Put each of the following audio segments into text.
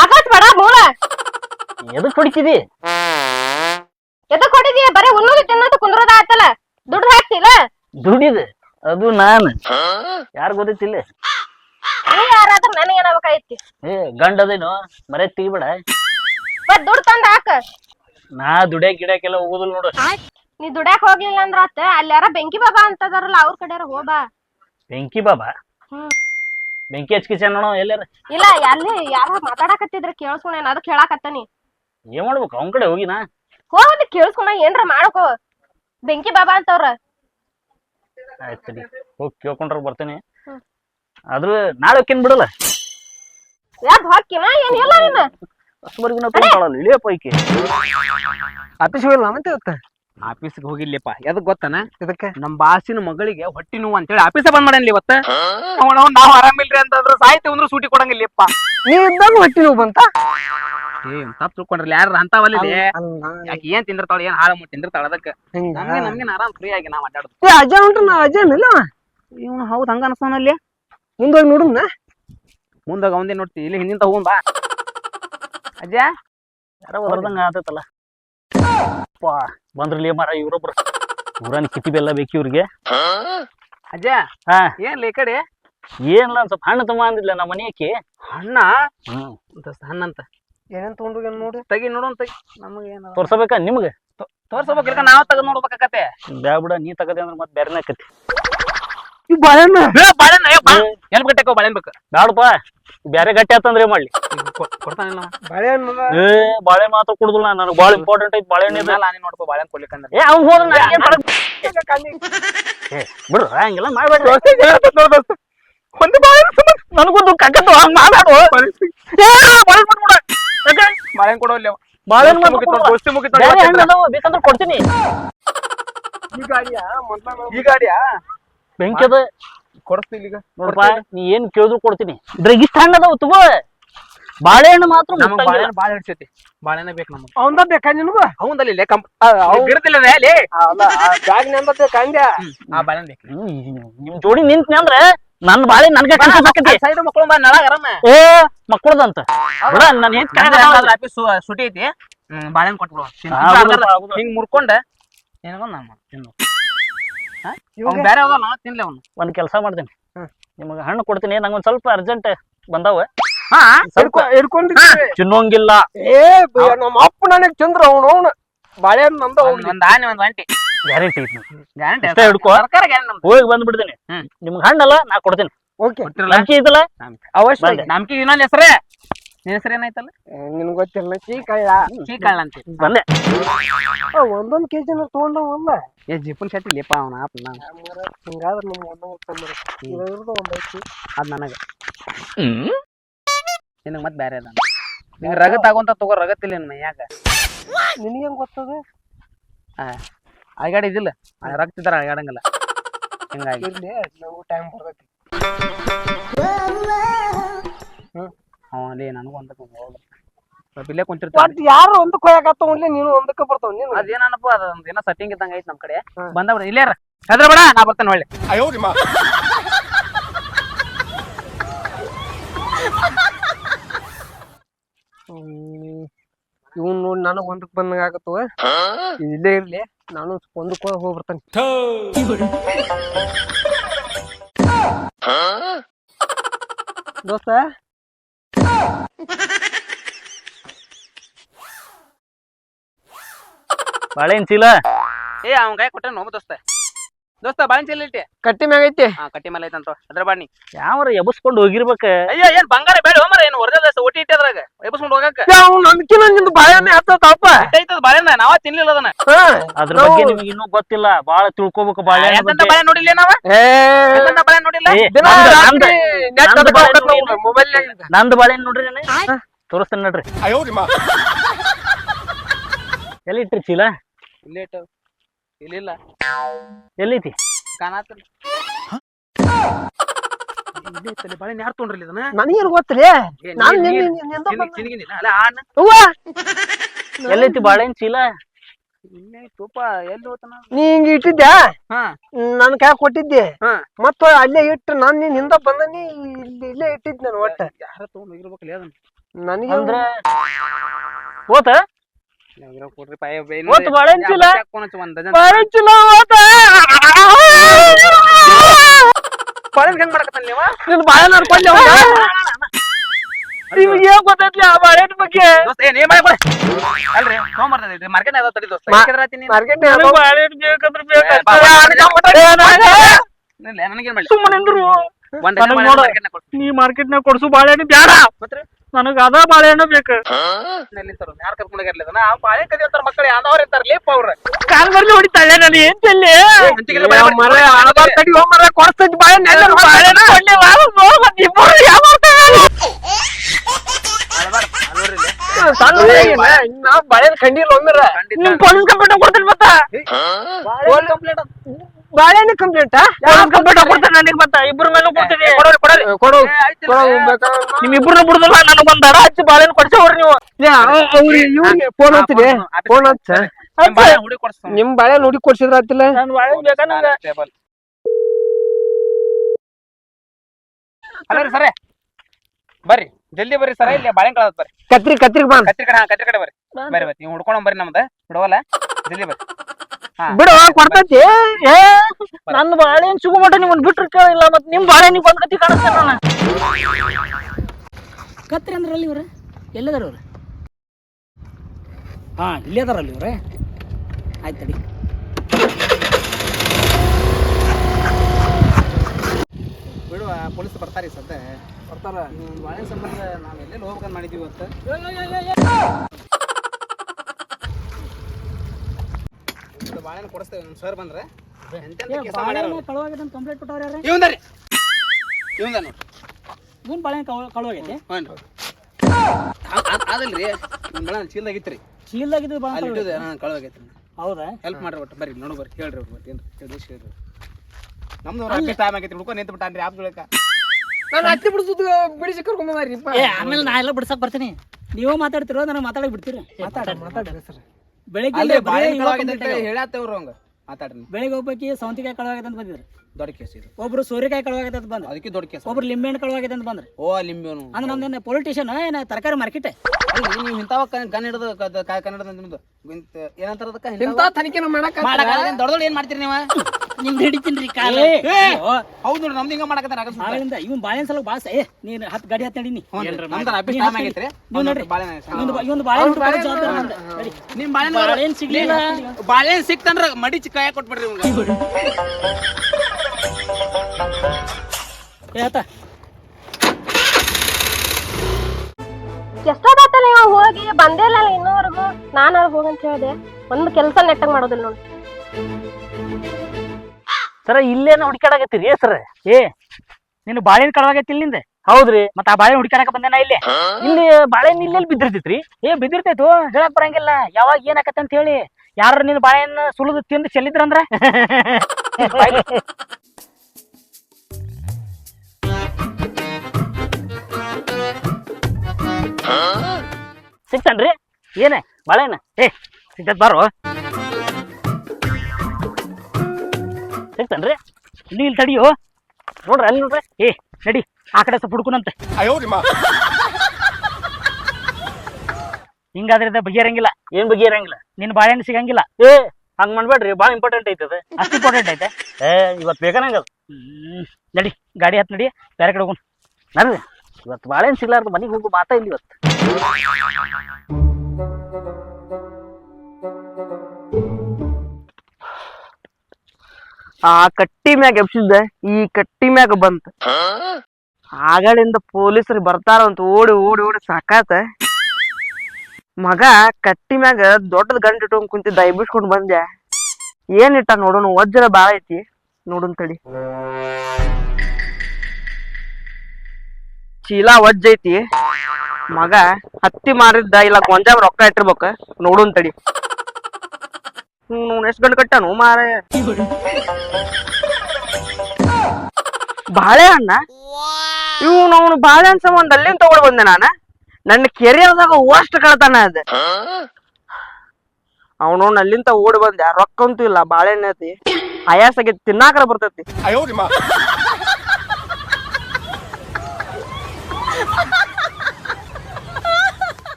ಆಗತ್ ಬೇಡ ಮೂಲ ಎದಕ್ ಹೊಡಿತಿದಿ ಎದಕ್ ಹೊಡಿದಿ ಬರೀ ಉನ್ನೋದು ತಿನ್ನೋದು ಕುಂದ್ರದ ಆತಲ್ಲ ದುಡ್ಡು ಹಾಕ್ತಿಲ್ಲ ದುಡಿದ ಅದು ನಾನು ಯಾರು ಗೊತ್ತೈತಿಲ್ಲ ನೀ ಯಾರಾದ್ರೂ ನನಗೆ ಏನಾಗೈತಿ ಏ ಗಂಡ ಅದೇನು ಮರೆ ತೆಗಿಬೇಡ ಮತ್ ದುಡ್ಡು ತಂದ ಹಾಕ ನಾ ದುಡಿಯಾಕ ಗಿಡಕ್ಕೆಲ್ಲ ಹೋಗುದಿಲ್ಲ ನೋಡು ನೀ ದುಡ್ಯಾಕ್ ಹೋಗ್ಲಿಲ್ಲ ಅಂದ್ರ ಆತ. ಅಲ್ಲಿ ಯಾರ ಬೆಂಕಿ ಬಾಬಾ ಅಂತದಾರಲ್ಲ ಅವ್ರ ಕಡೆ ಹೋಬಾ ಬೆಂಕಿ ಬಾಬಾ? ಹ್ಮ್. ಬೆಂಕಿ ಹಚ್ಕಿಸ ನೋಡ ಎಲ್ಲಾರ? ಇಲ್ಲ ಅಲ್ಲಿ ಯಾರ ಮಾತಾಡಕತ್ತಿದ್ರ ಕೇಳಿಸ್ಕೊಂಡೇನ ಅದಕ್ಕೆ ಹೇಳಾಕತ್ತಾನಿ ಏನ್ ಮಾಡ್ಬೇಕು? ಅವನ್ ಕಡೆ ಹೋಗಿನ? ಹೋಗಿ ಕೇಳಿಸ್ಕೊಂಡ ಏನ್ರ ಮಾಡ್ಕೋ. ಬೆಂಕಿ ಬಾಬಾ ಅಂತವ್ರ. ಆಯ್ತು ಹೋಗಿ ಕೇಳ್ಕೊಂಡ್ರ ಬರ್ತೇನೆ. ಆದ್ರೂ ನಾಳೆ ಹೋಕಿನ್ ಬಿಡಲ್ಲ? ಯಾಕೆ ಹಾಕಿನ ಏನ್ ಇಲ್ಲ ನಿನ್ನ ಅಷ್ಟುವರೆಗಿನ ತೊಗೊಂತಾಳಲ್ಲ ಇಳಿಯ ಪೈಕಿ ಆಫೀಸ್ ಅಂತ ಇವತ್ತ ಆಫೀಸ್ಗೆ ಹೋಗಿಲ್ಲಪ್ಪ ಎದಕ್ ಗೊತ್ತನ? ಇದಕ್ಕೆ ನಮ್ ಬಾಸಿನ ಮಗಳಿಗೆ ಹೊಟ್ಟಿ ನೋವು ಅಂತೇಳಿ ಆಫೀಸ ಬಂದ್ ಮಾಡನ್ಲಿ ಇವತ್ತ. ಅವ್ನ್ ನಾವ್ ಆರಾಮಿಲ್ರಿ ಅಂತಂದ್ರ ಸಾಹಿತ್ಯ ಅಂದ್ರ ಸೂಟಿ ಕೊಡಂಗಿಲ್ಲಪ್ಪ ನೀವ್ ಇದ್ದಾಗ ಹೊಟ್ಟಿ ನೋವು ಬಂತ? ಏ ತಪ್ಪ ತಿಳ್ಕೊಂಡ್ರಲ್ಲ ಯಾರ ಅಂತವಲ್ಲಿ ಅಲ್ಲ ಯಾಕೆ ಏನ್ ತಿಂದಿರ್ತಾಳ ಏನ್ ಹಾಳ ಮಾಡಿ ತಿಂದಿರ್ತಾಳ ಅದಕ್ಕ? ಹಿಂಗ. ನಮ್ಗೆ ನಮ್ಗೆ ಆರಾಮ್ ಫ್ರೀ ಆಗಿ ನಾವ್ ಅಡ್ಡಾಡುದು. ಏ ಅಜ್ಜ ಉಂಟು ನಾ ಅಜ್ಜ ಇಲ್ಲ ಇವ್ನು ಹೌದ್ ಹಂಗ ಅನ್ಸ್ತಾನಲ್ಲಿ ಮುಂದೋಗಿ ನೋಡುನ ಮುಂದಾಗ ಅವಂದೇ ನೋಡ್ತಿ ಇಲ್ಲಿ ಹಿಂದಿಂದ ಹೋಗುನ್ ಬಾ. ಅಜ್ಜ? ಯಾರೋ ಹೊರದಂಗ ಆತೈತಲ್ಲ. ಪಾ ಬಂದ್ರಲಿ ಮರ ಇವ್ರೊಬ್ರು. ಊರನ್ ಕಿತಿ ಬೆಲ್ಲ ಬೇಕು ಇವ್ರಿಗೆ. ಅಜ್ಜ ಹಾ. ಏನ್ ಈ ಕಡೆ? ಏನಿಲ್ಲ ಒಂದ್ ಸ್ವಲ್ಪ ಹಣ್ಣು ತಮ್ಮ ಅಂದಿಲ್ಲ ನಮ್ಮ ಮನೆಯಕ್ಕೆ ಹಣ್ಣ? ಹ್ಮ್. ದೋಸ್ತ ಹಣ್ಣ ಅಂತ. ಏನೇನ್ ತಗೊಂಡು ನೋಡಿ. ತಗಿ ನೋಡು ತೆಗಿ. ನಮಗೆ ಏನ ತೋರ್ಸಬೇಕಾ ನಿಮ್ಗೆ? ತೋರ್ಸಬೇಕ ನಾವ್ ತಗದ್ ನೋಡ್ಬೇಕಾಕತ್ತೆ ಬ್ಯಾ ಬಿಡ ನೀ ತಗದೆ ಅಂದ್ರೆ ಮತ್ತೆ ಬೇರೆನೇ ಆಕತಿ ಈ ಬಾಳೆಹಣ್ಣ ಬಾಳೆಹಣ್ಣ ಎಲ್ ಗಟ್ಟೆಕೋ ಬಾಳೆಹಣ್ ಬೇಕು ಬ್ಯಾಡಪ್ಪ ಬ್ಯಾರೆ ಗಟ್ಟಿ ಆತಂದ್ರೆ ಏನ್ ಮಾಡ್ಲಿ? ಕೊಡ್ತಾನಿಲ್ಲ ಬಾಳೆಹಣ್ಣು ಏ ಬಾಳೆ ಮಾತ್ರ ಕುಡುದಿಲ್ಲ ನನಗೆ ಬಾಳ ಇಂಪಾರ್ಟೆಂಟ್ ಐತಿ ಬಾಳೆಹಣ್ಣು ಇದೆ. ನಾನೇ ನೋಡ್ಕೋ ಬಾಳೆಹಣ್ ಕೊಡ್ಲಿಕ್ಕಂದ್ರೆ. ಏ ಅವ್ನು ನನಗೆ ಮಾಡಕ್ ಏ ಹಂಗೆಲ್ಲ ಒಂದು ಬಾಳೆಹಣ್ಣು ನನಗೊಂದು ಕಕ್ಕತ್ತು ಹಂಗ್ ಮಾತಾಡು. ಏ ಬಾಳೆ ಮಾಡ್ಬಿಡ ಬಾಳೆಹಣ್ ಕೊಡೋಲ್ಲ ಬಾಳೆಹಣ್ಣು ಮುಗಿತು. ದೋಸ್ತಿ ಮುಗಿತು ಬೇಕಂದ್ರೆ ಕೊಡ್ತೀನಿ. ಈ ಗಾಡಿಯಾ? ಮೊದ್ಲ ಈ ಗಾಡಿಯಾ? ಬೆಂಕಿ ಅದ ಕೊಡಿಸ್ತೀನಿ ಈಗ. ನೋಡಪ್ಪ ನೀ ಏನ್ ಕೇಳಿದ್ರು ಕೊಡ್ತೀನಿ. ಇದ್ರಾಗ ಇಷ್ಟ ಹಣ್ಣು ಅದಾವ ತಗೋ. ಬಾಳೆಹಣ್ಣು ಮಾತ್ರ ನಮಗ್. ಬಾಳೆಹಣ್ಣು ಬಾಳ ಹಿಡ್ಸೈತಿ. ಬಾಳೆಹಣ್ಣೆ ಬೇಕು ನಮಗ್. ಅವಂದ ಬೇಕಾ ನಿನಗೂ? ಅವಂದಲ್ಲಿ ಇಲ್ಲೇ ಕಂಪ್ ಅವ್- ಗಿಡದಿಲ್ಲ ಅಲ್ಲಿ ಅಲ್ಲ ಬ್ಯಾಗ್ ನೆಂದ ಬೇಕಾ ಆ ಬಾಳೆಹಣ್ಣು ಬೇಕು. ಹ್ಮ್, ನಿಮ್ ಜೋಡಿ ನಿಂತ್ನಿ ಅಂದ್ರೆ ನನ್ ಬಾಳೆ ನನ್ಗೆ ಸೈಡ್ ಮಕ್ಕಳು ಬಾ ನಳಗ ಆರಾಮ. ಏ ಮಕ್ಕಳದಂತ ಬಿಡ ನನ್ ಹೆಂಗ್ ಆಫೀಸ್ ಸುಟಿ ಐತಿ. ಬಾಳೆಹಣ್ಣು ಕೊಟ್ಬಿಡು. ಹಿಂಗ್ ಮುರ್ಕೊಂಡ ಏನಾಗ ನಾನು ತಿನ್ನು. ಅವ್ನು ಬೇರೆ ಅದ ನಾ ತಿನ್ಲಿ ಅವ್ನು. ಒಂದ್ ಕೆಲಸ ಮಾಡ್ತೀನಿ. ನಿಮಗೆ ಹಣ್ಣು ಕೊಡ್ತೀನಿ ನಂಗೊಂದ್ ಸ್ವಲ್ಪ ಅರ್ಜೆಂಟ್ ಬಂದಾವ. ಹಾ ಸ್ವಲ್ಪ ಹಿಡ್ಕೊಂಡಿದ್ದೆ. ತಿನ್ನೋಂಗಿಲ್ಲ. ಏ ಬ- ನಮ್ಮ ಅಪ್ಪ ನನಗೆ ಚಂದ್ರ ಅವನು ಅವನು. ಬಾಳೆಹಣ್ಣು ನಂದ ಒಂದ್ ಒಂದ್ ಆನೆ ಒಂದ್ ಒಂಟಿ. ಗ್ಯಾರಂಟಿ ಗ್ಯಾರಂಟಿ ಇಷ್ಟ ಹಿಡ್ಕೊ. ಸರ್ಕಾರ ಗ್ಯಾರಂಟಿ ನಮ್ದು? ಹೋಗಿ ಬಂದ್ಬಿಡ್ತೀನಿ. ಹ್ಮ್. ನಿಮ್ಗೆ ಹಣ್ಣಲ್ಲ ನಾ ಕೊಡ್ತೀನಿ. ಓಕೆ. ಕೊಟ್ಟಿರಲ್ಲ. ನಂಬಿಕೆ ಐತಲ್ಲ ಅವಶ್ಯ ಬಂದೆ. ನಮ್ಕಿ ಇನ್ನೊಂದ್ ಹೆಸರೇ. ನಿನ್ ಹೆಸರು ಏನಾಯ್ತಲ್ಲ? ನಿನ್ ಗೊತ್ತಿಲ್ಲ ಚೀಕಳ್ಳ. ಚೀಕಳ್ಳ ಅಂತ. ಬಂದೆ. ಒಂದೊಂದ್ ಕೆಜಿ ತಗೊಂಡವಲ್ಲ ಏ ಜಿಪ್ಪನ್ ಶೆಟ್ಟಿ ಲೇಪ ಅವನ ಆಪ್ನ ಹಿಂಗಾದ್ರ ನಮ್ ಒಂದೊಂದ್ ತೊಂಬರ ಇದ್ರದ್ದು ಒಂದ್ ಐತಿ ಅದ್ ನನಗ. ನಿನಗ್ ಮತ್ ಬ್ಯಾರೆ ಅದ. ನಿಂಗ ರಗತ್ ಆಗೋಂತ ತಗೋ ರಗತ್ತಿಲ್ಲ ನಿನ್ನ ಯಾಕ ನಿನಗೆ ಹೆಂಗ್ ಗೊತ್ತದ? ಅಳಗಾಡ ಇದಿಲ್ಲ. ರಕ್ತ ಇದ್ದಾರ ಅಳಗಾಡಂಗಿಲ್ಲ ಹಿಂಗಾಗಿ. ಇರ್ಲಿ ನಾವು ಟೈಮ್ ಬರ್ತೈತಿ ಅವ ಅಲ್ಲಿ ನನಗೂ ಅಂತ ಸ್ವಲ್ಪ ಇಲ್ಲೇ ಕುಂತಿರ್ತಾನೆ. ಒಟ್ ಯಾರು ಒಂದಕ್ಕೆ ಹೋಗಕತ್ತವನ್ಲಿ ನೀನು ಒಂದಕ್ಕೆ ಬರ್ತಾವ ನೀನು ಅದೇನಪ್ಪ ಅದ ಏನೋ ಸೆಟ್ಟಿಂಗ್ ಇದ್ದಂಗ ಐತಿ ನಮ್ಮ ಕಡೆ. ಹ್ಮ್. ಬಂದ ಬಿಡ ಇಲ್ಲೇ ಅದ್ರ ಬೇಡ ನಾ ಬರ್ತೇನೆ ಒಳ್ಳೆ. ಇವನ್ ನೋಡಿ ನನಗ್ ಒಂದಕ್ಕೆ ಬಂದಂಗ ಆಗತ್ತವ. ಇಲ್ಲೇ ಇರ್ಲಿ ನಾನು ಒಂದಕ್ಕೆ ಹೋಗಿ ಬರ್ತಾನೆ. ದೋಸ್ತ ಬಾಳೆಹಣ್ಣು ಚೀಲ? ಏ ಅವನ್ ಕೈ ಕೊಟ್ಟೆ ನೋವು ದೋಸ್ತ. ದೋಸ್ತ ಬಾಣಿ ಇಟ್ಟೆ? ಕಟ್ಟಿ ಮ್ಯಾಗ ಐತಿ. ಹಾ ಕಟ್ಟಿ ಮೇಲೆ ಐತಂತ ಅದ್ರ ಬಾಣಿ. ಯಾವ್ರ ಎಬಸ್ಕೊಂಡು ಹೋಗಿರ್ಬೇಕ? ಅಯ್ಯ ಏನ್ ಬಂಗಾರ ಬೇಡ ಹೋಮರ ಏನು ಒರಿಜಿನಲ್ ಒಟ್ಟಿ ಇಟ್ಟೆ ಅದ್ರಾಗ ಎಬ್ಸ್ಕೊಂಡ್ ಹೋಗಕ್ಕ ನಂಬಿಕೆ ನಿಂದು ಬಾಳೆನೆ ಹತ್ತಪ್ಪ ಐತದ ಬಾಳೆನ ನಾವ ತಿನ್ಲಿಲ್ಲ ಅದನ್ನ. ಅದ್ರ ಬಗ್ಗೆ ನಿಮ್ಗೆ ಇನ್ನೂ ಗೊತ್ತಿಲ್ಲ ಬಾಳ ತಿಳ್ಕೊಬೇಕು ಬಾಳೆ ಬಾಳೆ ನೋಡಿಲ್ಲ ನಾವ? ಎಂತೆಂತ ಬಾಳೆ ನೋಡಿಲ್ಲ? ಮೊಬೈಲ್ ನಂದು- ಬಾಳೆ ನೋಡ್ರಿ ನಾನು? ತೋರಿಸ್ತೇನೆ ನೋಡ್ರಿ. ಎಲ್ಲಿ ಇಟ್ರಿ ಚೀಲ? ಇಲ್ಲೇ ಇಟ್ಟು ಇಲ್ಲಿಲ್ಲ. ಎಲ್ಲೈತಿ ಕಾಣತ್ತಿಲ್ಲ ಇಲ್ಲೇ ಇತ್ತಲ್ಲಿ ಬಾಳೆ ಯಾರು ತೊಗೊಂಡ್ರಲ್ಲ ಇದನ್ನ? ನನಗೇನ್ ಗೊತ್ತಲೇ ನಾನ್ ಬಂದ-. ಅಲ್ಲ! ಎಲ್ಲೈತಿ ಬಾಳೆನ್ ಚೀಲ? ಇಲ್ಲೇ ತುಪ್ಪ ಎಲ್ಲಿ ಹೋತನ? ನೀ ಹಿಂಗ ಹಾ. ನನ್ ಕೈ ಕೊಟ್ಟಿದ್ದೆ. ಹಾ. ಮತ್ತ ಅಲ್ಲೇ ಇಟ್ಟು ನಾನ್ ನಿನ್ ಹಿಂದ ಬಂದನಿ ಇಲ್ಲಿ ಇಲ್ಲೇ ಇಟ್ಟಿದ್ ನಾನು ಒಟ್ಟ. ಯಾರ ಅದನ್ನ? ನನಗೆ ಅಂದ್ರ ಹೋತ? ಬಾಳೆ ಹೆಂಗ್ ಮಾಡಕತ್ತಾನ ನೀವ ನಿನ್ ಬಾಳೆ ನಡ್ಕೊಂಡೆ ನಿಮ್ಗೆ ಏನ್ ಗೊತ್ತೈತ್ಲಿ ಆ ಬಾಳೆಟ್ ಬಗ್ಗೆ ದೋಸ್ತ ಏನ್ ಏನ್ ಮಾಡಿ ಅಲ್ರಿ ತೊಗೊಂಬರ್ತೈತಿ ಮಾರ್ಕೆಟ್ ಯಾವ್ದೋ ತಡಿ ದೋಸ್ತ ಮಾರ್ಕೆಟ್ ನನಗ್ ಬಾಳೆಹಣ್ಣು ಬೇಕಂದ್ರ ಏ, ಬಾ, ಬಾ, ಇಲ್ಲ ನನಗೇನ್ ಸುಮ್ಮನೆ ನೀ ಮಾರ್ಕೆಟ್ನಾಗ ಕೊಡ್ಸು ಬಾಳೆಹಣ್ಣು ಬ್ಯಾಡ ಮತ್ರಿ ನನಗ ಅದ ಬಾಳೆಹಣ್ಣು ಬೇಕು. ಎಲ್ಲಿಂತಾರ ಯಾರು ಕರ್ಕೊಂಡೋಗಿರ್ಲಿ ಅದನ್ನ? ಆ ಬಾಳೆ ಕದಿ ಅಂತಾರ ಮಕ್ಕಳು ಯಾವ್ದವ್ರ ಇರ್ತಾರ ಲೇಪ ಅವ್ರ ಕಾಲ್ ಬರ್ಲಿ ಹೊಡಿತಾಳೆ ನಾನು ಏನ್ ಚೆಲ್ಲಿ? ಹಂಚಿಗೆಲ್ಲ ಬಾಳೆ ಮರ ಬರ್ತಿ, ಆಧಾರ್ ತಡಿ ಹೋಗ್ ಮರ ಕೊಡ್ಸ್ತೈತಿ ಬಾಳೆ ನೆಲ್ಲ ಬಾಳೆಹಣ್ಣು ಕೊಡ್ಲಿಲ್ಲ, ನೋಡ್ ಮತ್ತ್ ಇಬ್ರು ಯಾವ ಮಾಡ್ತಾರೆ? ಅಳ್ಬಾರ್ದು, ಅಳ್ಬಾರ್ದು ಇಲ್ಲಿ. ಸಣ್ಣ ಹುಡುಗಿನ, ನಾ ಬಾಳೆ ಕಂಡಿಲ್ಲ ಒಮ್ಮೆರ. ಖಂಡಿತ. ನಿಮ್ ಪೊಲೀಸ್ ಕಂಪ್ಲೇಂಟ್ ಕೊಡ್ತೀನಿ ಮತ್ತ. ಬಾಳೆ ಕಂಪ್ಲೇಂಟ್ ಅದು. ಬಾಳೆಹಣ್ಣು ಕಂಪ್ಲೀಟ್ ಕಂಪ್ಲೇಂಟ್ ಕೊಡ್ತೀನಿ ನನಗೆ ಮತ್ತ ಇಬ್ರು ಮೇಲೂ ಕೊಡ್ತೀನಿ. ಕೊಡೋರಿ, ಕೊಡೋರಿ. ಕೊಡೋ ನಿಮ್ ಇಬ್ರನ್ನ ಬಿಡುದಿಲ್ಲ ನನಗ್ ಒಂದ್ ದಡ ಹಚ್ಚಿ ಬಾಳೆಹಣ್ಣು ಕೊಡ್ಸವ್ರಿ ನೀವು. ಇವ್ರಿಗೆ ಫೋನ್ ಹಚ್ಚಿರಿ ಫೋನ್ ಹಚ್ಚ. ನಿಮ್ ಬಾಳೆ ಹುಡುಗಿ ಕೊಡ್ಸಿದ್ರ ಆತಿಲ್ಲ ನನ್ ಬಾಳೆಹಣ್ಣು ಬೇಕಾ ನಂಗ? ಟೇಬಲ್. ಅಲ್ಲ ರೀ ಸರೇ. ಬರ್ರಿ ಜಲ್ದಿ ಬರ್ರಿ ಸರ ಇಲ್ಲಿ ಬಾಳೆ ಕಳದ್ ಬರ್ರಿ. ಕತ್ರಿ ಕತ್ರಿ ಬಾ. ಕತ್ರಿ ಕಡೆ ಹಾ ಕತ್ರಿ ಕಡೆ ಬರ್ರಿ. ಬರ್ರಿ ಬರ್ರಿ. ನೀವು ಹುಡ್ಕೊಂಡ್ ಬರ್ರಿ ನಮ್ದು. ಹುಡುಗಲ್ಲ ಜಲ್ದಿ ಬರ್ರಿ. ಬಿಡು ಕೊಡ್ತೈತಿ ಏ ನನ್ನ ಬಾಳೆನ್ ಸಿಗೋ ಮಟ್ಟ ನಿಮ್ಮನ್ ಬಿಟ್ರು ಕೇಳಿಲ್ಲ ಮತ್ ನಿಮ್ ಬಾಳೆ ನೀವು ಬಂದ್ಕತಿ ಕಾಣಿಸ್ತೇನೆ ನಾನು ಕತ್ರಿ ಅಂದ್ರಲ್ಲಿ ಇವ್ರು ಇವ್ರ ಹಾ ಎಲ್ಲೇ ಇಲ್ಲೇ ಅದಾರಲ್ಲ ಇವ್ರೆ ಆಯ್ತು ತಡಿ ಬಿಡುವ ಪೊಲೀಸ್ ಬರ್ತಾರಿ ಸದ್ದ ಬರ್ತಾರ ಬಾಳೆ ಸಂಬಂಧ ನಾವು ಎಲ್ಲೆಲ್ಲಿ ಹೋಗ್ಬೇಕಂತ ಮಾಡಿದೀವಿ ಇವತ್ತು ಬಾಳೆಹಣ್ಣು ಕೊಡಿಸ್ತೇವೆ ಸರ್ ಬಂದ್ರೆ. ಕಂಪ್ಲೇಂಟ್ ಕೊಟ್ಟವ್ರು ಯಾರು? ಇವಂದ ರೀ ಇವಂದ ನೋಡಿ ಇವನ್ ಬಾಳೆ ಕಳುವಾಗೈತೆ. ಹ್ಞೂ ಅದಲ್ರಿ ನಮ್ಮ ಬೆಳ ಚೀಲ್ದಾಗಿತ್ತು ರೀ ಚೀಲ್ದಾಗಿದ್ದು ಬಾಳ ಅಲ್ಲಿ ಇಟ್ಟಿದೆ ಹಾಂ ಕಳವಾಗೈತೆ ಹೌದಾ? ಹೆಲ್ಪ್ ಮಾಡ್ರಿ ಒಟ್ಟು ಬರ್ರಿ ನೋಡು ಬರ್ರಿ ಹೇಳ್ರಿ ಒಟ್ಟು ಬರ್ರಿ ಏನು ಹೇಳ್ರಿ ಹೇಳ್ರಿ. ನಮ್ದು ರಾತ್ರಿ ಟೈಮ್ ಆಗೈತಿ ಹುಡ್ಕೊಂಡು ನಿಂತು ಬಿಟ್ಟಾನ್ರಿ ಆಪ್ ಬೆಳಕ ನಾನು ಹತ್ತಿ ಬಿಡಿಸುದು ಬಿಡಿಸಿ ಆಮೇಲೆ ನಾ ಎಲ್ಲ ಬಿಡ್ಸಕ್ ಬರ್ತೀನಿ. ನೀವು ಮಾತಾಡ್ತಿರೋ ನಾನು ಮಾತಾಡಕ್ ಬಿಡ್ತೀರಿ. ಮಾತಾಡ ಮಾತಾಡ್ರಿ ಸರ್. ಬೆಳಿಗ್ಗೆ ಹೇಳತ್ತವ್ರು ಹಂಗ ಮಾತಾಡ್ರಿ. ಬೆಳಿಗ್ಗೆ ಒಬ್ಬಾಕಿ ಸೌಂತಿಕಾಯಿ ಕಳುವಾಗೈತೆ ಅಂತ ಬಂದಿದ್ರು. ದೊಡ್ಡ ಕೇಸ್ ಇದು. ಒಬ್ರು ಸೋರೆಕಾಯಿ ಕಳವಾಗಿದೆ ಅಂತ ಬಂದ್ರು. ಅದಕ್ಕೆ ದೊಡ್ಡ ಕೇಸ್ ಒಬ್ರು ಲಿಂಬೆಹಣ್ಣು ಕಳವಾಗಿದೆ ಅಂತ ಬಂದ್ರು. ಓ ಲಿಂಬೆನು ಅಂದ್ರೆ ನಮ್ದೇನು ಪೊಲಿಟಿಷಿಯನ್ ಏನ ತರಕಾರಿ ಮಾರ್ಕೆಟ್ ನೀವು ಇಂಥವ ಕನ್ ಹಿಡಿದು ಕಾಯಿ ಕನ್ನಡದ ಏನಂತಾರ ಅದಕ್ಕ ಇಂತ ತನಿಖೆನ ಮಾಡಕ್ ದೊಡ್ಡ ದೊಡ್ಡ ಏನ್ ಮಾಡ್ತೀರಿ ನೀವು? ನಿಮ್ದು ಹಿಡಿತೀನಿ ಕಾಲ. ಹೌದು ನೋಡಿ ನಮ್ದು ಹಿಂಗ ಮಾಡಕತ್ತಾರ ಆಗಳಿಂದ ಇವನ್ ಬಾಳೆನ್ ಸಲ ಬಾಳ ಏ ನೀನ್ ಹತ್ ಗಾಡಿ ಹತ್ ನಡೀನಿ. ನೀವ್ ನೋಡ್ರಿ ಬಾಳೆ ಇವೊಂದು ಇವೊಂದು ಬಾಳೆಹಣ್ಣು ಕೊಡೋ ಜವಾಬ್ದಾರಿ ನಿಮ್ ಬಾಳೆ ಬಾಳೆಹಣ್ಣು ಸಿಗ್ಲಿಲ್ಲ ಬಾಳೆಹಣ್ಣು ಸಿಕ್ತಂದ್ರ ಮಡಿ ಕೊಟ್ಬಿಡ್ರಿ. ಏ ಆತ. ಎಷ್ಟೊತ್ತಾತಲ್ಲ ಇವ ಹೋಗಿ ಬಂದೇ ಇಲ್ಲ ಇನ್ನೂವರೆಗೂ. ನಾನು ಹೋಗಂತ ಹೇಳಿದೆ. ಒಂದು ಕೆಲಸ ನೆಟ್ಟ ಮಾಡೋದಿಲ್ಲ ನೋಡಿ. ಸರ ಇಲ್ಲೇನ ಏ ಸರ್? ಏ ನೀನು ಬಾಳೆಹಣ್ಣು ಕಳವಾಗತ್ತಿ ಇಲ್ಲಿಂದ? ಹೌದ್ರಿ. ಮತ್ತ ಆ ಬಾಳೆ ಹುಡುಕಾಡಕ ಬಂದೇನ ಇಲ್ಲಿ? ಇಲ್ಲಿ ಬಾಳೆಹಣ್ಣು ಇಲ್ಲೆಲ್ಲಿ ಬಿದ್ದಿರ್ತೈತ್ರಿ. ಏ ಬಿದ್ದಿರ್ತೈತು? ಹೇಳಕ್ ಬರಂಗಿಲ್ಲ. ಯಾವಾಗ ಏನಾಕತ್ತೆ ಅಂತ ಹೇಳಿ. ಯಾರು ನಿನ್ ಬಾಳೆಹಣ್ಣು ಸುಳಿದು ತಿಂದು ಚೆಲ್ಲಿದ್ರಂದ್ರ ಸಿಗ್ತಾನ್ರಿ. ಏನೇ ಬಾಳೆಹಣ್ಣು ಏ ಸಿಗ್ತದ ಬಾರೋ. ಸಿಗ್ತಾನ್ರಿ ಇಲ್ಲಿ ಇಲ್ಲಿ ತಡಿಯೋ. ನೋಡ್ರಿ ಅಲ್ಲಿ ನೋಡ್ರಿ. ಏ ನಡಿ. ಆ ಕಡೆ ಸ್ವಲ್ಪ ಹುಡ್ಕುನಂತೆ. ಹಿಂಗಾದ್ರಿಂದ ಬಗೆಹರಂಗಿಲ್ಲ ಏನ್ ಬಗ್ಗೆ ಇರಂಗಿಲ್ಲ ನಿನ್ ಬಾಳೆಹಣ್ಣು ಸಿಗಂಗಿಲ್ಲ. ಏ ಹಂಗ್ ಮಾಡ್ಬೇಡ್ರಿ. ಬಾಳ ಇಂಪಾರ್ಟೆಂಟ್ ಐತೆ ಅದು. ಅಷ್ಟು ಇಂಪಾರ್ಟೆಂಟ್ ಐತೆ. ಏ ಇವತ್ತು ಬೇಕನಂಗಲ್ ಹ್ಮ್. ನಡಿ. ಗಾಡಿ ಹತ್ ನಡಿ. ಬೇರೆ ಕಡೆ ಹೋಗೋಣ. ನಡ್ರಿ. ಇವತ್ತು ಬಾಳೆಹಣ್ಣು ಸಿಗ್ಲಾರ್ದು ಮನೆಗೆ ಹೋಗು ಮಾತಾ ಇಲ್ಲಿ ಇವತ್ತು. ಆ ಕಟ್ಟಿ ಮ್ಯಾಗ ಎಬ್ಸಿದ್ದ ಈ ಕಟ್ಟಿ ಮ್ಯಾಗ ಬಂತ. ಆಗಳಿಂದ ಪೊಲೀಸರು ಬರ್ತಾರಂತ ಓಡಿ ಓಡಿ ಓಡಿ ಸಾಕಾತ. ಮಗ ಕಟ್ಟಿ ಮ್ಯಾಗ ದೊಡ್ಡದ ಗಂಟು ಇಟ್ಕೊಂಡ್ ಕುಂತಿದ್ದ ಎಬ್ಬಿಸ್ಕೊಂಡ್ ಬಂದೆ ಏನ್ ಇಟ್ಟ ನೋಡೋಣ ವಜ್ರ ಬಾಳ ಐತಿ. ನೋಡೋಣ ತಡಿ. ಚೀಲ ವಜ್ಜ ಐತಿ. ಮಗ ಹತ್ತಿ ಮಾರಿದ್ದ ಇಲ್ಲ ಗೊಂಜಾಬ್ ರೊಕ್ಕ ಇಟ್ಟಿರ್ಬೇಕ. ನೋಡೋಣ ತಡಿ. ಎಷ್ಟ್ ಗಂಟೆ ಕಟ್ಟಾನು? ಮಾರ. ಬಾಳೆಹಣ್ಣ ಇವ್ ಅವನು ಬಾಳೆಹಣ್ಣು ಸಂಬಂಧ ಅಲ್ಲಿಂದ ತಗೊಂಡ್ ಬಂದೆ ನಾನ. ನನ್ನ ಕೆರಿಯರ್ದಾಗ ಅಷ್ಟು ಕಳ್ತಾನ ಅದ. ಅವನು ಅಲ್ಲಿಂದ ಓಡಿ ಬಂದೆ. ರೊಕ್ಕ ಅಂತೂ ಇಲ್ಲ ಬಾಳೆಹಣ್ಣು ಐತಿ. ಆಯಾಸ ಆಗೈತಿ ತಿನ್ನಾಕರ ಬರ್ತೈತಿ.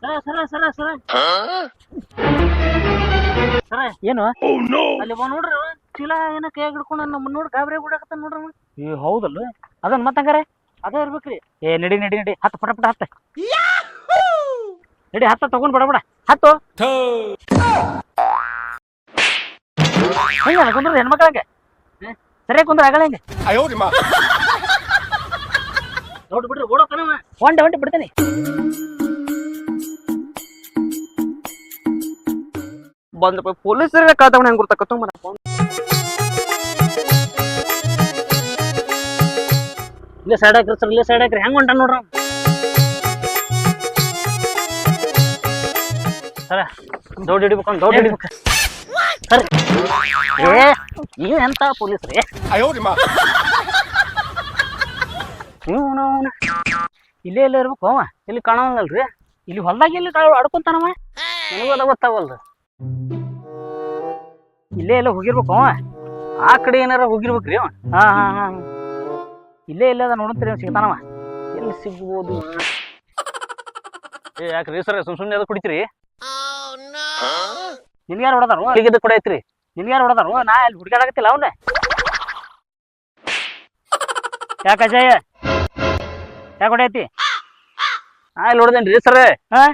ಸರ ಸರ ಸರ ಸರ. ಸರ ಏನು? ಅಲ್ಲಿ ಬಾ ನೋಡ್ರಿ. ಚೀಲ ಏನ ಕೈ ಹಿಡ್ಕೊಂಡು ನಮ್ಮ ನೋಡಿ ಗಾಬರಿ ಬಿಡಕತ್ತ ನೋಡ್ರಿ ಅವ. ಏ ಹೌದಲ್ಲ? ಅದನ್ ಮತ್ತಂಗಾರೆ? ಅದೇ ಇರ್ಬೇಕ್ರಿ. ಏ ನಡಿ ನಡಿ ನಡಿ. ಹತ್ತು ಪಟ ಪಟ ಹತ್ತ. ನಡಿ ಹತ್ತ ತಗೊಂಡ್ ಬಿಡ ಬಿಡ. ಹತ್ತು. ಹಿಂಗ ಕುಂದ್ರ ಹೆಣ್ಮಕ್ಳಂಗೆ ಸರಿಯಾಗಿ ಕುಂದ್ರ ಆಗಲ್ಲ ಹಿಂಗೆ? ನೋಡ್ ಬಿಡ್ರಿ ಓಡೋತಾನವ ಹೊಂಟೆ ಹೊಂಟೆ ಬಿಡ್ತೇನೆ. ಬಂದ ಪೊಲೀಸರ ಕಳ್ತವನ ಹೆಂಗ್ ಗುರ್ತಕ್ಕ ಮರ ಇಲ್ಲೇ ಸೈಡ್ ಹಾಕ್ರಿ ಸರ್ ಇಲ್ಲೇ ಸೈಡ್ ಹಾಕ್ರಿ. ಹೆಂಗ್ ಹೊಂಟ ನೋಡ್ರಿ. ಸರ ದೌಡ್ ಹಿಡಿಬೇಕು ಅಂತ ದೌಡ್ ಹಿಡಿಬೇಕು. ಸರ್ ಏ ನೀವು ಎಂತ ಪೊಲೀಸ್ ರೀ ಇವನು ಇಲ್ಲೇ ಇಲ್ಲೇ ಇರ್ಬೇಕು ಅವ ಇಲ್ಲಿ ಕಾಣವಲ್ರಿ ಇಲ್ಲಿ ಹೊಲ್ದಾಗ ಇಲ್ಲಿ ಆಡ್ಕೊಂತಾನವ ನನಗೂ ಅದ ಗೊತ್ತಾಗಲ್ದು ಇಲ್ಲೇ ಎಲ್ಲ ಹೋಗಿರ್ಬೇಕು ಅವ. ಆ ಕಡೆ ಏನಾರ ಹೋಗಿರ್ಬೇಕ್ರಿ ಅವ. ಹಾ ಹಾ ಹಾ ಇಲ್ಲೇ ಇಲ್ಲ ನೋಡುತ್ತೀರಿ ಅವ್ನು ಸಿಗ್ತಾನವ ಎಲ್ಲಿ ಸಿಗ್ಬೋದು? ಏ ಯಾಕ್ರಿ ಸರ್ ಸುಮ್ ಸುಮ್ಮನೆ ಅದು ಕುಡಿತೀರಿ ನಿನ್ಗ್ಯಾರು ಹೊಡೆದಾರು? ಹೀಗಿದ್ದು ಕೂಡ ಐತ್ರಿ ನಿನ್ಗ್ಯಾರು ಹೊಡೆದಾರು? ನಾ ಅಲ್ಲಿ ಹುಡುಗಾಡಕತ್ತಿಲ್ಲ ಅವನ್ನ ಯಾಕ ಅಜಯ್? ಯಾಕೆ ಹೊಡೆಯತಿ? ನಾ ಇಲ್ಲಿ ಹೊಡೆದೇನ್ರಿ ಸರ್? ಹಾ?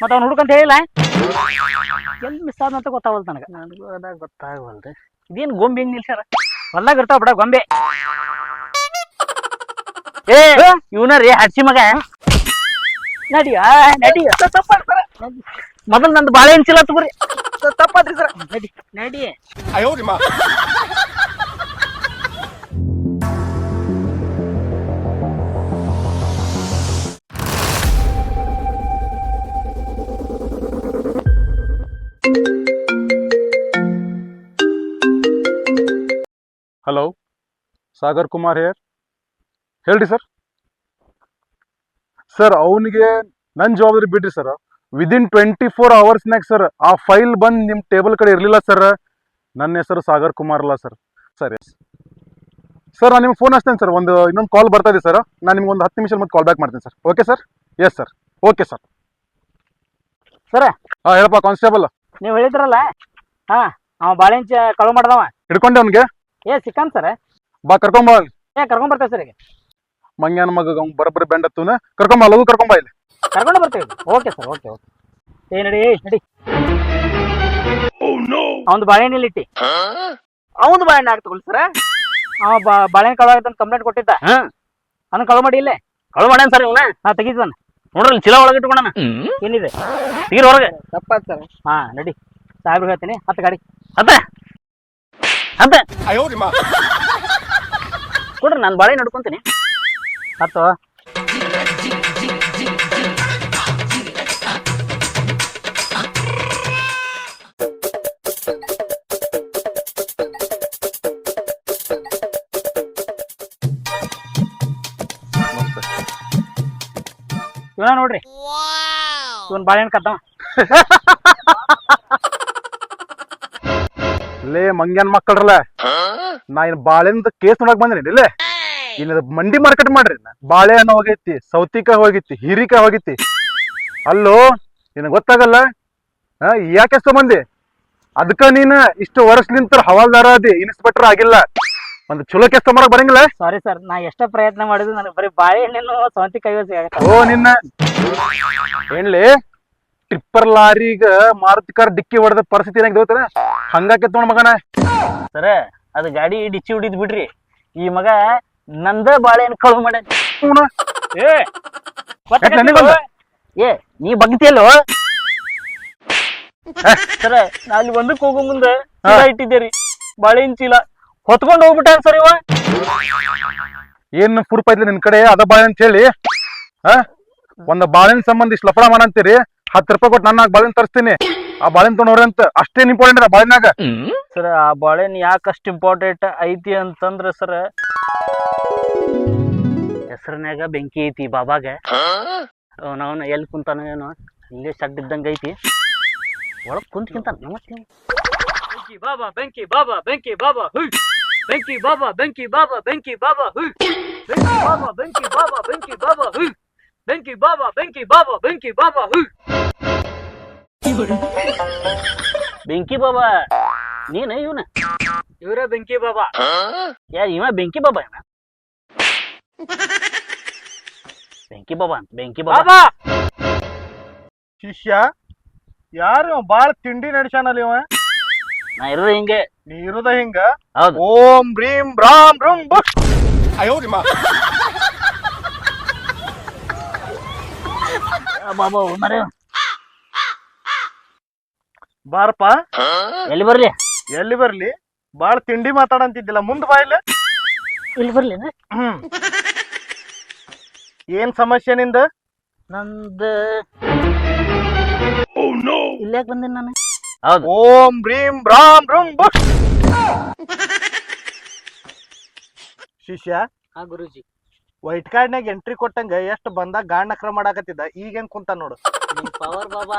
ಮತ್ತೆ ಅವ್ನು ಹುಡುಕಂತ ಹೇಳಿಲ್ಲ? ಎಲ್ಲಿ ಮಿಸ್ ಆದಂತ ಗೊತ್ತಾಗಲ್ಲ ನನಗೆ. ನನಗೂ ಅದಾಗ ಗೊತ್ತಾಗವಲ್ದು. ಇದೇನ್ ಗೊಂಬೆ ಹೆಂಗ್ ನಿಲ್ಸ್ಯಾರ? ಹೊಲ್ದಾಗ ಇರ್ತಾವ ಬಿಡ ಗೊಂಬೆ. ಏ ಇವನ ರೀ ಹಡ್ಸಿ ಮಗ. ನಡಿ ಆ, ನಡಿ ಮೊದಲ್ ನಂದು ಬಾಳೆ ಚೀಲ ತಗೋರಿ ತಪ್ಪಾದ್ರಿ ಸರ್. ನಡಿ ನಡಿ. ಹಲೋ ಸಾಗರ್ ಕುಮಾರ್ ಹೇರ್ ಹೇಳ್ರಿ ಸರ್ ಸರ್ ಅವನಿಗೆ ನನ್ನ ಜವಾಬ್ದಾರಿ ಬಿಡ್ರಿ ಸರ್ ವಿದಿನ್ ಟ್ವೆಂಟಿ ಫೋರ್ ಅವರ್ಸ್ನಾಗ ಸರ್ ಆ ಫೈಲ್ ಬಂದು ನಿಮ್ಮ ಟೇಬಲ್ ಕಡೆ ಇರಲಿಲ್ಲ ಸರ್ ನನ್ನ ಹೆಸರು ಸಾಗರ್ ಕುಮಾರ್ ಅಲ್ಲ ಸರ್ ಸರ್ ಎಸ್ ಸರ್ ನಾನು ನಿಮ್ಗೆ ಫೋನ್ ಹಚ್ತೇನೆ ಸರ್ ಒಂದು ಇನ್ನೊಂದು ಕಾಲ್ ಬರ್ತಾ ಇದೆ ಸರ್ ನಾನು ನಿಮ್ಗೆ ಒಂದು ಹತ್ತು ನಿಮಿಷ ಮತ್ತೆ ಕಾಲ್ ಬ್ಯಾಕ್ ಮಾಡ್ತೀನಿ sir okay sir yes sir okay sir sir ಹಾಂ ಹೇಳಪ್ಪ ಕಾನ್ಸ್ಟೇಬಲ್ ನೀವು ಹೇಳಿದ್ರಲ್ಲ ಹಾ ಅವ ಬಾಳೆಂಚ ಕಳು ಮಾಡ್ದವ. ಹಿಡ್ಕೊಂಡೆ ಅವನಿಗೆ? ಏ ಸಿಕ್ಕನ್ ಸರ್. ಬಾ ಕರ್ಕೊಂಬ ಏ ಕರ್ಕೊಂಡ್ ಬರ್ತೇವೆ ಸರ್ ಈಗ. ಮಂಗ್ಯಾನ ಮಗ ಬರಬ್ರ ಬರೋಬ್ಬರಿ ಬೆಂಡ್ ಹತ್ತುನ. ಕರ್ಕೊಂಬ ಲಘು ಕರ್ಕೊಂಬ ಇಲ್ಲಿ. ಕರ್ಕೊಂಡು ಬರ್ತೇವೆ ಓಕೆ ಸರ್ ಓಕೆ ಓಕೆ. ಏ ನಡಿ ಏ, ನಡಿ. ಅವನು ಬಾಳೆಹಣ್ಣಲ್ಲಿ ಇಟ್ಟಿ? ಅವನು ಬಾಯಣ್ಣ ಆಗ್ತಗೊಳ್ಳಿ ಸರ್. ಅವ ಬಾ- ಬಾಳೆಹಣ್ಣು ಕಳು ಅಂತ ಕಂಪ್ಲೇಂಟ್ ಕೊಟ್ಟಿದ್ದ. ಹಾ. ಅದನ್ನ ಕಳು ಮಾಡಿ ಇಲ್ಲೇ. ಕಳು ಮಾಡ್ಯಾನ ಸರ್ ಇವನ? ನಾ ತೆಗಿತಾನ ನೋಡ್ರಿ ಚೀಲ ಒಳಗೆ ಇಟ್ಕೊಂಡನ. ಏನಿದೆ ಹೊರಗೆ. ತಪ್ಪಾತ್ ಸರ್. ಹಾ ನಡಿ. ಸಾಹೇಬ್ರು ಹೇಳ್ತೀನಿ. ಹತ್ತು ಗಾಡಿ. ಅದ ಅದ ಕೊಡ್ರಿ ನಾನು ಬಾಳೆ ನಡ್ಕೊಂತೀನಿ. ಹತ್ತು ಇವನ ನೋಡ್ರಿ. ಇವನ್ ಬಾಳೆಹಣ್ಣು ಕದ್ದವ. ಲೇ ಮಂಗ್ಯಾನ್ ಮಕ್ಕಳ್ರಲ್ಲ. ನಾ ಇನ್ ಬಾಳೆಂದ ಕೇಸ್ ನೋಡಕ್ ಬಂದ್ರಿ ಇಲ್ಲೇ? ಇನ್ನ ಮಂಡಿ ಮಾರ್ಕೆಟ್ ಮಾಡ್ರಿ. ಬಾಳೆಹಣ್ಣು ಹೋಗೈತಿ ಸೌತಿಕಾಯಿ ಹೋಗಿತ್ತಿ ಹೀರಿಕಾಯಿ ಹೋಗಿತ್ತಿ ಅಲ್ಲೋ ನಿನಗ್ ಗೊತ್ತಾಗಲ್ಲ? ಆ, ಯಾಕೆ ಮಂದಿ? ಅದಕ್ಕ ನೀನ್ ಇಷ್ಟು ವರ್ಷಲಿಂತ ಹವಾಲ್ದಾರ ಅದಿ ಇನ್ಸ್ಪೆಕ್ಟರ್ ಆಗಿಲ್ಲ. ಒಂದು ಚಲೋ ಕೆಲಸ ಮಾಡಕ್ ಬರಂಗಿಲ್ಲ? ಸಾರಿ ಸರ್ ನಾ ಎಷ್ಟ ಪ್ರಯತ್ನ ಮಾಡಿದ್ರು ನನಗೆ ಬರೀ ಬಾಳೆಹಣ್ಣು ಸೌಂತಿಕಾಯಿ ಓ ನಿನ್ನ. ಏನ್ಲಿ? ಟಿಪ್ಪರ್ ಲಾರಿಗ ಮಾರುತಿ ಕಾರ್ ಡಿಕ್ಕಿ ಹೊಡೆದ ಪರಿಸ್ಥಿತಿ ಏನಾಗ ಗೊತ್ತೇನ? ಹಂಗಾಕೆ ನೋಡ್ ಮಗನ. ಸರ ಅದು ಗಾಡಿ ಡಿಚ್ಚಿ ಹೊಡಿದ್ ಬಿಡ್ರಿ. ಈ ಮಗ ನಂದ ಬಾಳೆಹಣ್ಣು ಕಳು ಮಾಡ ಏ ನೀ ಬಗ್ತಿಯಲ್ಲೋ ಸರ ನಾ ಅಲ್ಲಿ ಒಂದಕ್ಕೆ ಹೋಗೋ ಮುಂದೆ ಚೀಲ ಇಟ್ಟಿದ್ದೆ ಬಾಳೆಹಣ್ಣು ಚೀಲ. ಹೊತ್ಕೊಂಡು ಹೋಗ್ಬಿಟ್ಟ ಸರ್ ಇವ. ಏನ್ ಪುರ್ಪ ಐತ್ಲಿ ನಿನ್ ಕಡೆ? ಅದ ಬಾಳೆ ಅಂತ ಹೇಳಿ. ಆ ಒಂದ್ ಬಾಳೆನ್ ಸಂಬಂಧ ಇಷ್ಟು ಲಫಡ ಮಾಡಂತೀರಿ? ಹತ್ತು ರೂಪಾಯಿ ಕೊಟ್ಟು ನನ್ನ ಬಾಳೆನ್ ತರಿಸ್ತೀನಿ. ಆ ಬಾಳೆನ್ ತೊಗೊಂಡ್ರೆ ಅಂತ. ಅಷ್ಟೇನ್ ಇಂಪಾರ್ಟೆಂಟ್ ಆ ಬಾಳೆನಾಗ ಸರ್ ಆ ಬಾಳೆಹಣ್ಣು ಯಾಕಷ್ಟು ಇಂಪಾರ್ಟೆಂಟ್ ಐತಿ ಅಂತಂದ್ರೆ ಸರ್ ಹೆಸರಿನಾಗ ಬೆಂಕಿ ಐತಿ ಬಾಬಾಗ. ಅವನವನ ಎಲ್ಲಿ ಕುಂತಾನ ಏನೋ ಇಲ್ಲೇ ಸಡ್ ಇದ್ದಂಗ ಐತಿ. ಕುಂತ ಕುಂತ್ಕಿಂತ ನಮಸ್ತೆ ಬೆಂಕಿ ಬಾಬಾ ಬೆಂಕಿ ಬಾಬಾ ಬೆಂಕಿ ಬಾಬಾ ಹುಯ್. ಬೆಂಕಿ ಬಾಬಾ ಬೆಂಕಿ ಬಾಬಾ ಬೆಂಕಿ ಬಾಬಾ ಹುಯ್. ಬೆಂಕಿ ಬಾಬಾ ಬೆಂಕಿ ಬಾಬಾ ಬೆಂಕಿ ಬಾಬಾ ಹುಯ್. ಬೆಂಕಿ ಬಾಬಾ ಬೆಂಕಿ ಬಾಬಾ ಬೆಂಕಿ ಬಾಬಾ ಹು. ಬೆಂಕಿ ಬಾಬಾ ನೀನ ಇವನ? ಇವರೇ ಬೆಂಕಿ ಬಾಬಾ. ಯಾ ಇವ ಬೆಂಕಿ ಬಾಬಾ ಏನ ಬೆಂಕಿ ಬಾಬಾ ಅಂತ ಬೆಂಕಿ ಬಾಬಾ. ಶಿಷ್ಯ ಯಾರು ಇವ ಬಾಳ ತಿಂಡಿ ನಡೆಸಾನಲ್ಲ ಇವ? ನಾ ಇರೋದು ಹಿಂಗೆ. ನೀ ಇರುದ ಹಿಂಗ? ಹೌದು. ಓಂ ಭ್ರೀಂ ರಾಮ್ ರುಂ ಬುಷ್ ಆ ಬಾಬಾ ಮರೆ ಬಾರಪ್ಪ. ಎಲ್ಲಿ ಬರ್ಲಿ? ಎಲ್ಲಿ ಬರ್ಲಿ? ಬಾಳ ತಿಂಡಿ ಮಾತಾಡಂತಿದ್ದಿಲ್ಲ. ಮುಂದ್ ಬಾಯ್ಲೆ ಇಲ್ಲಿ. ಬರ್ಲಿ ಹ್ಮ್. ಏನ್ ಸಮಸ್ಯೆ ನಿಂದ? ನಂದ ಇಲ್ಲೇ ಬಂದಿನಿ ನಾನು? ಹೌದು. ಓಂ ಭ್ರೀಂ ಬ್ರಾಂ ಬ್ರೂಂ ಬುಷ್ ಶಿಷ್ಯ ಹಾ ಗುರುಜಿ. ವೈಟ್ ಕಾರ್ಡ್ನಾಗ ಎಂಟ್ರಿ ಕೊಟ್ಟಂಗ ಎಷ್ಟು ಬಂದಾಗ ಗಾಂಡ್ ನಕ್ರ ಮಾಡಾಕತ್ತಿದ್ದ? ಈಗ ಹೆಂಗ್ ಕುಂತ ನೋಡು. ಪವರ್ ಬಾಬಾ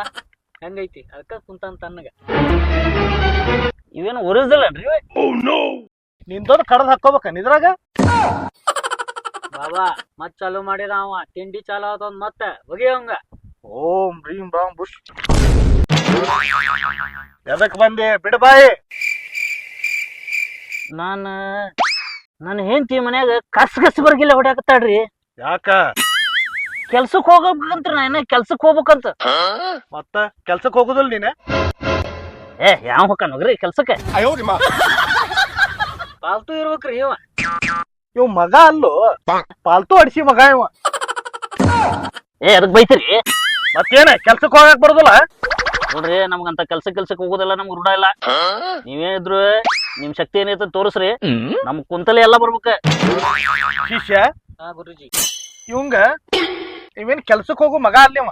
ಹೆಂಗೈತಿ? ಅದಕ್ಕ ಕುಂತ ತನ್ನಗ ಇವೇನು ಒರಿಜಿನಲ್ ನಿಂತೋದ್? ನಿಂದೊಂದು ಕಡದ್ ಹಾಕೋಬೇಕ ನಿದ್ರಾಗ ಬಾಬಾ ಮತ್ ಚಾಲು ಮಾಡಿದ ಅವ. ತಿಂಡಿ ಚಾಲು ಆತ ಮತ್ತೆ. ಒಗಿಯವಂಗ ಓಂ ರೀಂ ರಾಮ್ ಬುಷ್. ಎದಕ್ ಬಂದೆ? ಬಿಡಬಾಯಿ ನಾನ ನನ್ನ ಹೆಂಡತಿ ಮನ್ಯಾಗ ಕಸ್ ಕಸ್ ಬರ್ಗಿಲ್ಲ ಹೊಡ್ಯಾಕತ್ತಾಳ್ರಿ. ಯಾಕ? ಕೆಲ್ಸಕ್ ಹೋಗ್ಬೇಕಂತ ನಾ ಇನ್ನ ಕೆಲ್ಸಕ್ ಹೋಗ್ಬೇಕಂತ. ಮತ್ತ ಕೆಲ್ಸಕ್ ಹೋಗುದಿಲ್ಲ ನೀನೆ? ಏ ಯಾವ ಹೊಕ್ಕ ಹೋಗ್ರಿ ಕೆಲ್ಸಕ್ಕೆ? ಪಾಲ್ತು ಇರ್ಬೇಕ್ರಿ ಇವ. ಇವ್ ಮಗ ಅಲ್ಲೋ? ಪಾಲ್ತು ಅಡ್ಸಿ ಮಗ ಇವ. ಏ ಅದಕ್ ಬೈತೀರಿ? ಮತ್ತೇನ ಕೆಲ್ಸಕ್ ಹೋಗಕ್ ಬರೋದಿಲ್ಲ? ನೋಡ್ರಿ ನಮ್ಗಂತ ಕೆಲ್ಸ ಕೆಲ್ಸಕ್ ಹೋಗೋದಿಲ್ಲ ನಮ್ಗ್ ರೂಢ ಇಲ್ಲ. ನೀವೇ ಇದ್ರು. ನಿಮ್ ಶಕ್ತಿ ಏನೈತೆ ತೋರಿಸ್ರಿ. ನಮ್ ಕುಂತಲೆ ಎಲ್ಲ ಬರ್ಬೇಕ. ಶಿಷ್ಯ ಹಾ ಗುರುಜಿ. ಇವಂಗ ಇವೇನ್ ಕೆಲ್ಸಕ್ ಹೋಗು ಮಗ ಅಲ್ಲಿ ಅವ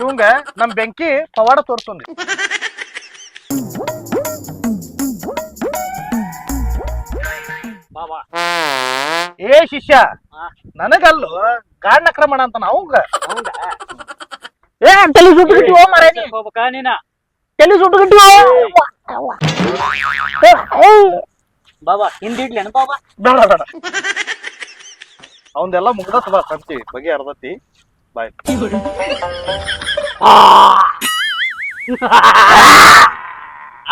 ಇವಂಗ ನಮ್ ಬೆಂಕಿ ಪವಾಡ ತೋರ್ಸೋನ್. ಏ ಶಿಷ್ಯ. ನನಗಲ್ಲು ಗಾಡ್ ನಕ್ರಮಣ ಅಂತ ಅವಂಗ. ಹೌದಾ ಏ ತಲೆ ಸುಟ್ಟು ಗಿಟ್ಟಿವ ಮರ ಹೋಗ್ಬೇಕಾ ನೀನ? ತಲೆ ಸುಟ್ಟು ಗಿಟ್ಟಿವೋ ಬಾಬಾ ಹಿಂದಿಡ್ಲೇನು ಬಾಬಾ? ಬೇಡ ಬೇಡ. ಅವಂದೆಲ್ಲ ಮುಗ್ದತ್ ಬಾ ಸಂತಿ. ಬಗೆ ಅರ್ಧತಿ. ಬಾಯ್.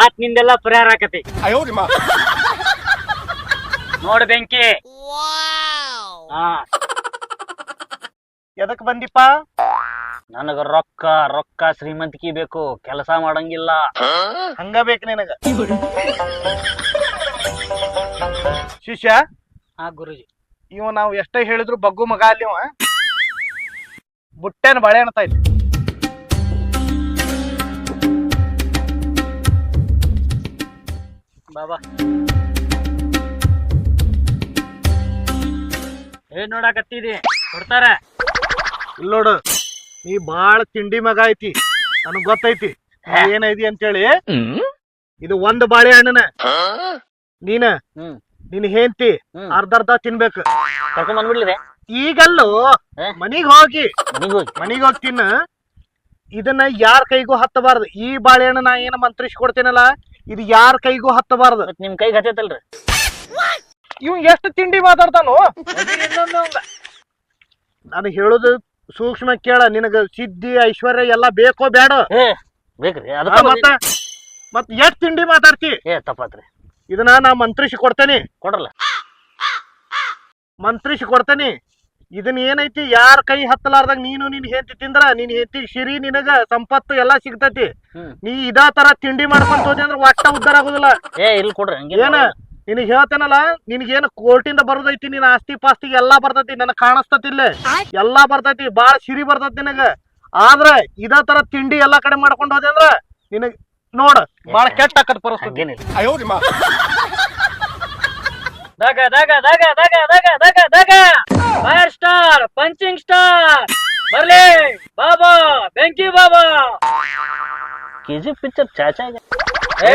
ಆತ್ ನಿಂದೆಲ್ಲ ಪರಿಹಾರ ಆಕತಿ. ನೋಡ್ ಬೆಂಕಿ. ಹಾ. ಎದಕ್ ಬಂದಿಪ್ಪ? ನನಗ ರೊಕ್ಕ ರೊಕ್ಕ ಶ್ರೀಮಂತಿಕೆ ಬೇಕು ಕೆಲಸ ಮಾಡಂಗಿಲ್ಲ. ಹಂಗ ಬೇಕು ನಿನಗ. ಶಿಷ್ಯ ಆ ಗುರುಜಿ. ಇವ ನಾವು ಎಷ್ಟೇ ಹೇಳಿದ್ರು ಬಗ್ಗು ಮಗ ಅಲ್ಲಿ ಇವ. ಬುಟ್ಟೆನ ಬಳೆ ಅಣ್ತಾ ಇದ್ದ ಬಾಬಾ ಏನ್ ನೋಡಾಕತ್ತಿದಿ? ಕೊಡ್ತಾರ? ಇಲ್ಲ ನೋಡು. ನೀ ಬಾಳ ತಿಂಡಿ ಮಗ ಐತಿ. ನನಗ್ ಗೊತ್ತೈತಿ. ಏನೈದಿ ಏನೈತಿ ಅಂತೇಳಿ? ಇದು ಒಂದ್ ಬಾಳೆಹಣ್ಣನ ನೀನ? ಹ್ಮ್. ನಿನ್ ಹೇಂತಿ. ಅರ್ಧ ಅರ್ಧ ತಿನ್ಬೇಕು. ಕರ್ಕೊಂಡ್ ಈಗಲ್ಲೂ? ಮನಿಗ್ ಹೋಗಿ ಮನಿಗ್ ಹೋಗಿ. ತಿನ್ನ. ಇದನ್ನ ಯಾರ ಕೈಗೂ ಹತ್ತಬಾರ್ದು. ಈ ಬಾಳೆಹಣ್ಣು ನಾ ಏನ ಮಂತ್ರಿಸಿ ಕೊಡ್ತೇನಲ್ಲ ಇದು ಯಾರ ಕೈಗೂ ಹತ್ತಬಾರ್ದು. ನಿಮ್ ಕೈಗೆ ಹತ್ತೈತಲ್ರಿ ಇವ್ ಎಷ್ಟು ತಿಂಡಿ ಮಾತಾಡ್ತಾನು? ನಾನು ಹೇಳುದು ಸೂಕ್ಷ್ಮ ಕೇಳ ನಿನಗ ಸಿದ್ಧಿ ಐಶ್ವರ್ಯ ಎಲ್ಲಾ ಬೇಕೋ ಬೇಡ ಏ ಬೇಕ್ರಿ ಆ, ಅದಕ್ಕ ಮತ್ತ ಮತ್ ಎಷ್ಟ್ ತಿಂಡಿ ಮಾತಾಡ್ತಿ? ಏ ತಪ್ಪಾತ್ರಿ. ಇದನ್ನ ನಾ ಮಂತ್ರಿಸಿ ಕೊಡ್ತೇನಿ. ಕೊಡ್ರಲ್ಲ. ಮಂತ್ರಿಸಿ ಕೊಡ್ತೇನಿ. ಇದನ್ನ ಏನೈತಿ ಯಾರ ಕೈ ಹತ್ತಲಾರ್ದಾಗ ನೀನು ನಿನ್ ಹೆಂಡತಿ ತಿಂದ್ರ ನಿನ್ ಹೆಂಡತಿ ಸಿರಿ ನಿನಗ ಸಂಪತ್ತು ಎಲ್ಲಾ ಸಿಗ್ತತಿ. ಹ್ಮ್. ನೀ ಇದ ತರ ತಿಂಡಿ ಮಾಡ್ಕೊಂತ ಹೋದೆ ಅಂದ್ರ ಒಟ್ಟ ಉದ್ದಾರ ಆಗುದಿಲ್ಲ. ಏ ಇಲ್ಲಿ ಕೊಡ್ರಿ ಹಂಗೆ ಏನ? ನಿನಗ್ ಹೇಳ್ತೇನಲ್ಲ ನಿನಗೇನು ಕೋರ್ಟಿಂದ ಬರೋದೈತಿ ನಿನ್ನ ಆಸ್ತಿ ಪಾಸ್ತಿ ಎಲ್ಲಾ ಬರ್ತೈತಿ ನನ್ನ ಕಾಣಿಸ್ತತಿ ಇಲ್ಲೇ. ಎಲ್ಲಾ ಬರ್ತೈತಿ ಬಾಳ ಸಿರಿ ಬರ್ತೈತಿ ನಿನಗ. ಆದ್ರ ಇದ ತರ ತಿಂಡಿ ಎಲ್ಲಾ ಕಡೆ ಮಾಡ್ಕೊಂಡು ಹೋದೆ ಅಂದ್ರ ನಿನಗ್ ನೋಡ ಬಾಳ ಕೆಟ್ಟ ಆಕತ್ ಪರಿಸ್ಥಿತಿ. ದಗ ದಗ ದಗ ದಗ ದಗ ದಗ ದಗ ಫೈರ್ ಸ್ಟಾರ್ ಪಂಚಿಂಗ್ ಸ್ಟಾರ್ ಬರ್ಲಿ ಬಾಬಾ ಬೆಂಕಿ ಬಾಬಾ. ಕೆಜಿ ಪಿಕ್ಚರ್ ಚಾಚಾ ಇದೆ. ಏ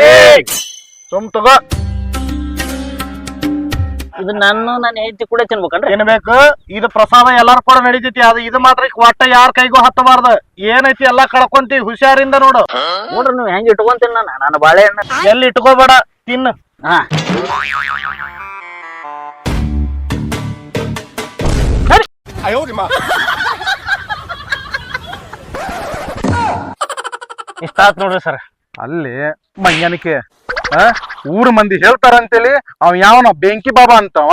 ಸುಮ್ ತಗೋ. ಇದು ನಾನು ನನ್ನ ಹೆಂಡತಿ ಕೂಡ ತಿನ್ಬೇಕನ್ರಿ. ತಿನ್ಬೇಕು. ಇದು ಪ್ರಸಾದ ಎಲ್ಲಾರು ಕೂಡ ನಡೀತೈತಿ. ಅದು ಇದು ಮಾತ್ರ ಒಟ್ಟ ಯಾರ ಕೈಗೂ ಹತ್ತಬಾರ್ದು. ಏನೈತಿ ಎಲ್ಲಾ ಕಳ್ಕೊಂತಿ ಹುಷಾರಿಂದ ನೋಡು. ನೋಡ್ರಿ ನೀವು ಹೆಂಗ್ ಇಟ್ಕೊಂತೀನಿ ನಾನು. ನನ್ನ ಬಾಳೆಹಣ್ಣು ಎಲ್ಲಿ ಇಟ್ಕೋಬೇಡ ತಿನ್ನು. ಹಾ. ಇಷ್ಟ ಆತ್ ನೋಡ್ರಿ ಸರ್. ಅಲ್ಲಿ ಮಂಗ್ಯಾನಿಕೆ ಆ ಊರ ಮಂದಿ ಹೇಳ್ತಾರ ಅಂತೇಳಿ ಅವ್ ಯಾವನ ಬೆಂಕಿ ಬಾಬಾ ಅಂತವ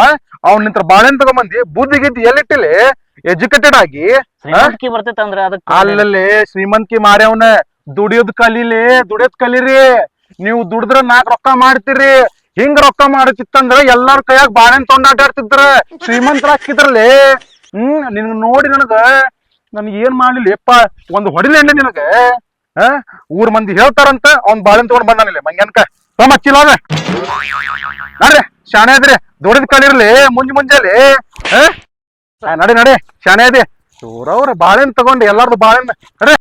ಅವ್ನ ನಿಂತ್ರ ಬಾಳೆನ್ ತಗೊಂಬಂದಿ ಬುದ್ಧಿ ಗಿದ್ದಿ ಎಲ್ಲಿಟ್ಟಿಲಿ ಎಜುಕೇಟೆಡ್ ಆಗಿ ಶ್ರೀಮಂತಿಕೆ ಬರ್ತೈತೆ ಅಂದ್ರೆ ಅದಕ್ಕೆ ಅಲ್ಲಲ್ಲಿ ಶ್ರೀಮಂತಿಕೆ ಮಾರ್ಯವನ ದುಡಿಯೋದ್ ಕಲೀಲಿ ದುಡಿಯೋದ್ ಕಲೀರಿ. ನೀವು ದುಡಿದ್ರ ನಾಕ್ ರೊಕ್ಕ ಮಾಡ್ತೀರಿ. ಹಿಂಗ್ ರೊಕ್ಕ ಮಾಡತಿತ್ತಂದ್ರ ಎಲ್ಲಾರ ಕೈಯಾಗ ಬಾಳೆನ್ ತೊಂಡ್ ಆಟಾಡ್ತಿದ್ರ. ಶ್ರೀಮಂತರ ಹಾಕಿದ್ರಲ್ಲಿ ಹ್ಮ್ ನಿನ್ ನೋಡಿ ನನಗ ನನ್ಗ ಏನ್ ಮಾಡ್ಲಿಲ್ಲ. ಯಪ್ಪ ಒಂದ್ ಹೊಡಿಲಿ ನಿನಗ. ಹ ಊರ್ ಮಂದಿ ಹೇಳ್ತಾರಂತ ಅವ್ನ್ ಬಾಳೆನ್ ತಗೊಂಡ್ ಬಂದಾನಿಲ್ಲ ಮಂಗ್ಯಾನ್ಕ. ತಮ್ಮ ಅದ ನಡ್ರಿ, ಶಾಣೆ ಅದ್ರಿ. ದೊಡ್ಡದ ಕಲಿರ್ಲಿ ಮುಂಜ್ ಮುಂಜಾಲಿ? ನಡೆ, ನಡಿ, ಶಾಣೆ ಅದಿ. ಚೂರವ್ರ ಬಾಳೆನ್ ತಗೊಂಡು ಎಲ್ಲಾರ್ದು ಬಾಳೆನ್ ನಡ್ರಿ